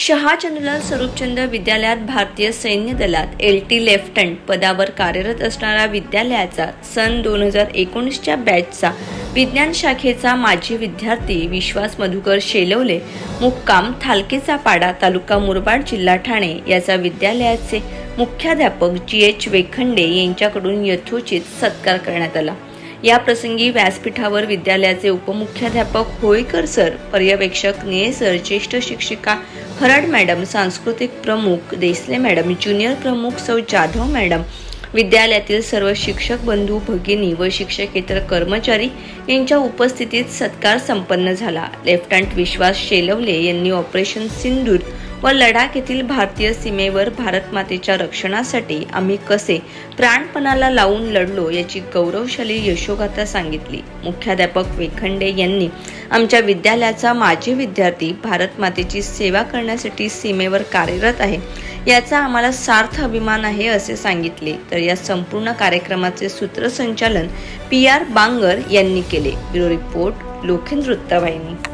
शहा चंद्रलाल स्वरूपचंद्र विद्यालयात भारतीय सैन्य दलात एल टी लेफ्टनंट पदावर कार्यरत असणारा विद्यालयाचा सन दोन हजार एकोणीसच्या बॅचचा विज्ञान शाखेचा माजी विद्यार्थी विश्वास मधुकर शेलवले मुक्काम थालकेचा पाडा तालुका मुरबाड जिल्हा ठाणे याचा विद्यालयाचे मुख्याध्यापक जी एच वेखंडे यांच्याकडून यथोचित सत्कार करण्यात आला. या प्रसंगी व्यासपीठावर विद्यालयाचे उपमुख्याध्यापक होयकर सर पर्यवेक्षक ने सर ज्येष्ठ शिक्षिका हरड मॅडम सांस्कृतिक प्रमुख देसले मॅडम ज्युनियर प्रमुख सौ जाधव मॅडम विद्यालयातील सर्व शिक्षक बंधू भगिनी व शिक्षकेतर कर्मचारी यांच्या उपस्थितीत सत्कार संपन्न झाला. लेफ्टनंट विश्वास शेलवले यांनी ऑपरेशन सिंदूर व लडाख येथील भारतीय सीमेवर भारत मातेच्या रक्षणासाठी आम्ही कसे प्राणपणाला लावून लढलो याची गौरवशाली यशोगाथा सांगितली. मुख्याध्यापक वेखंडे यांनी आमच्या विद्यालयाचा माजी विद्यार्थी भारत मातेची सेवा करण्यासाठी सीमेवर कार्यरत आहे. याचा आम्हाला सार्थ अभिमान आहे असे सांगितले. तर या संपूर्ण कार्यक्रमाचे सूत्रसंचालन पी आर बांगर यांनी केले. ब्युरो रिपोर्ट लोखेंद्र वृत्तवाहिनी